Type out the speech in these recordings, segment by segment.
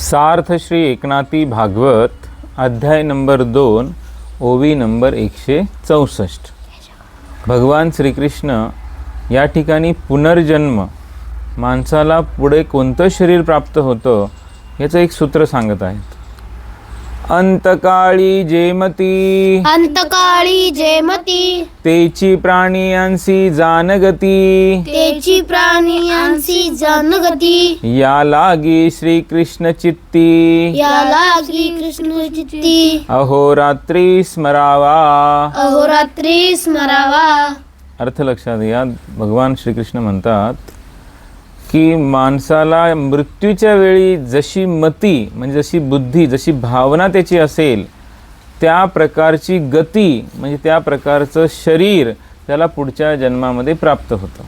सार्थ श्री एकनाथी भागवत अध्याय नंबर दोन ओवी नंबर एकशे चौसष्ट. भगवान श्रीकृष्ण या ठिकाणी पुनर्जन्म माणसाला पुढे कोणतं शरीर प्राप्त होतं याचं एक सूत्र सांगत आहेत अंतकाळी जेमती। अंतकाळी जेमती। तेची प्राणियांसी जानगती। तेची प्राणियांची जनगती। या लागी श्रीकृष्ण चित्ती। याला श्री कृष्ण चित्ती। अहोरात्री स्मरावा। अहोरात्री स्मरावा। अर्थ लक्षात घ्या भगवान श्रीकृष्ण म्हणतात की माणसाला मृत्यूच्या वेळी जशी मती म्हणजे जशी बुद्धी जशी भावना त्याची असेल त्या प्रकारची गती म्हणजे त्या प्रकारचं शरीर त्याला पुढच्या जन्मामध्ये प्राप्त होतं.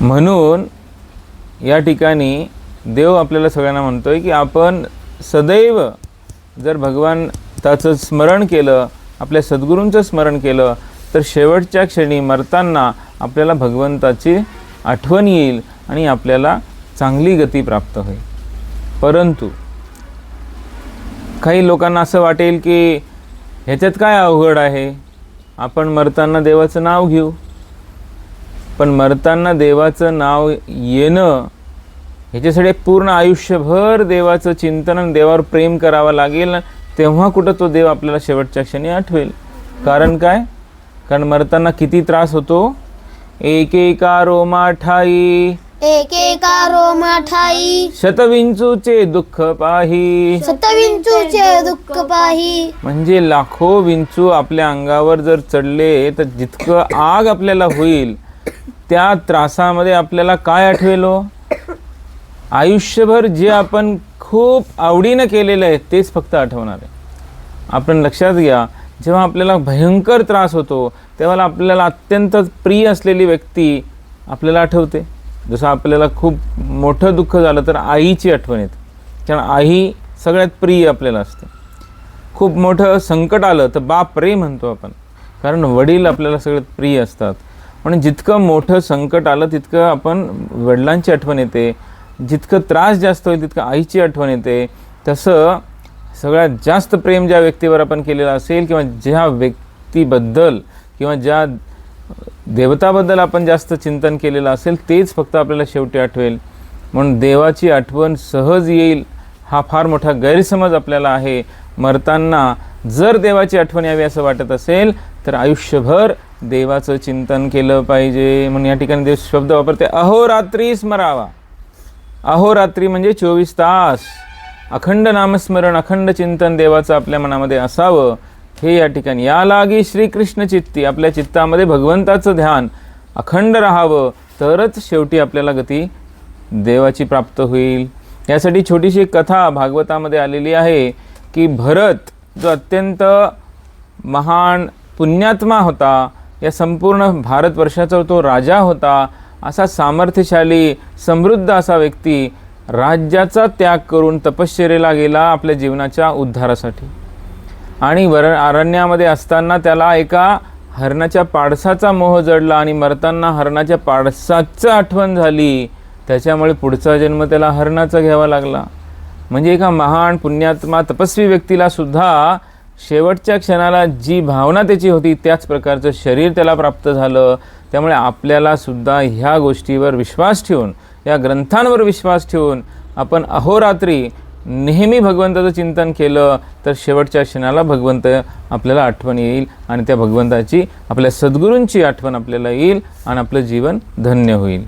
म्हणून या ठिकाणी देव आपल्याला सगळ्यांना म्हणतो आहे की आपण सदैव जर भगवंताचं स्मरण केलं आपल्या सद्गुरूंचं स्मरण केलं तर शेवटच्या क्षणी मरताना आपल्याला भगवंताची आठवण येईल आणि आपल्याला चांगली गती प्राप्त होईल. परंतु काही लोकांना असं वाटेल की ह्याच्यात काय अवघड आहे? आपण मरताना देवाचं नाव घेऊ. पण मरताना देवाचं नाव येणं ह्याच्यासाठी पूर्ण आयुष्यभर देवाचं चिंतन आणि देवावर प्रेम करावं लागेल तेव्हा कुठं तो देव आपल्याला शेवटच्या क्षणी आठवेल. कारण काय? कारण मरताना किती त्रास होतो? एकेका रोमाठाई एकेका रोमाठाई शतविंचूचे दुःख पाही। सतविंचूचे दुःख पाही। म्हणजे लाखो विंचू आपल्या अंगावर जर चढले तर जितकं आग आपल्याला होईल त्या त्रासामध्ये आपल्याला काय आठवेलो? आयुष्यभर जे आपण खूप आवडीनं केलेलं आहे तेच फक्त आठवणार आहे. आपण लक्षात घ्या जेव्हा आपल्याला भयंकर त्रास होतो तेव्हा आपल्याला अत्यंत प्रिय असलेली व्यक्ती आपल्याला आठवते. जसं आपल्याला खूप मोठं दुःख झालं तर आईची आठवण येते. कारण आई सगळ्यात प्रिय आपल्याला असते. खूप मोठं संकट आलं तर बाप रे म्हणतो आपण. कारण वडील आपल्याला सगळ्यात प्रिय असतात. म्हणून जितकं मोठं संकट आलं तितकं आपण वडिलांची आठवण येते. जितकं त्रास जास्त होईल तितकं आईची आठवण येते. तसं सगळ्यात जास्त प्रेम ज्या व्यक्तीवर आपण केलेलं असेल किंवा ज्या व्यक्तीबद्दल किंवा ज्या देवताबद्दल आपण जास्त चिंतन केलेलं असेल तेच फक्त आपल्याला शेवटी आठवेल. म्हणून देवाची आठवण सहज येईल हा फार मोठा गैरसमज आपल्याला आहे. मरताना जर देवाची आठवण यावी असं वाटत असेल तर आयुष्यभर देवाचं चिंतन केलं पाहिजे. म्हणून या ठिकाणी देव शब्द वापरते अहोरात्री स्मरावा. अहोरात्री म्हणजे चोवीस तास. अखंड नामस्मरण अखंड चिंतन देवाचं आपल्या मनामध्ये असावं हे या ठिकाणी. या लागी श्रीकृष्ण चित्ती आपल्या चित्तामध्ये भगवंताचं ध्यान अखंड राहावं तरच शेवटी आपल्याला गती देवाची प्राप्त होईल. यासाठी छोटीशी कथा भागवतामध्ये आलेली आहे की भरत जो अत्यंत महान पुण्यात्मा होता या संपूर्ण भारतवर्षाचा तो राजा होता असा सामर्थ्यशाली समृद्ध असा व्यक्ती राज्याचा त्याग करून तपश्चर्येला गेला आपल्या जीवनाच्या उद्धारासाठी. आणि वर अरण्यामध्ये असताना त्याला एका हरणाच्या पाडसाचा मोह जडला आणि मरताना हरणाच्या पाडसाचं आठवण झाली. त्याच्यामुळे पुढचा जन्म त्याला हरणाचा घ्यावा लागला. म्हणजे एका महान पुण्यात्मा तपस्वी व्यक्तीला सुद्धा शेवटच्या क्षणाला जी भावना त्याची होती त्याच प्रकारचं शरीर त्याला प्राप्त झालं. त्यामुळे आपल्याला सुद्धा ह्या गोष्टीवर विश्वास ठेवून या ग्रंथांवर विश्वास ठेवून आपण अहोरात्री नेहमी भगवंताचं चिंतन केलं तर शेवटच्या क्षणाला भगवंत आपल्याला आठवण येईल आणि त्या भगवंताची आपल्या सद्गुरूंची आठवण आपल्याला येईल आणि आपलं जीवन धन्य होईल.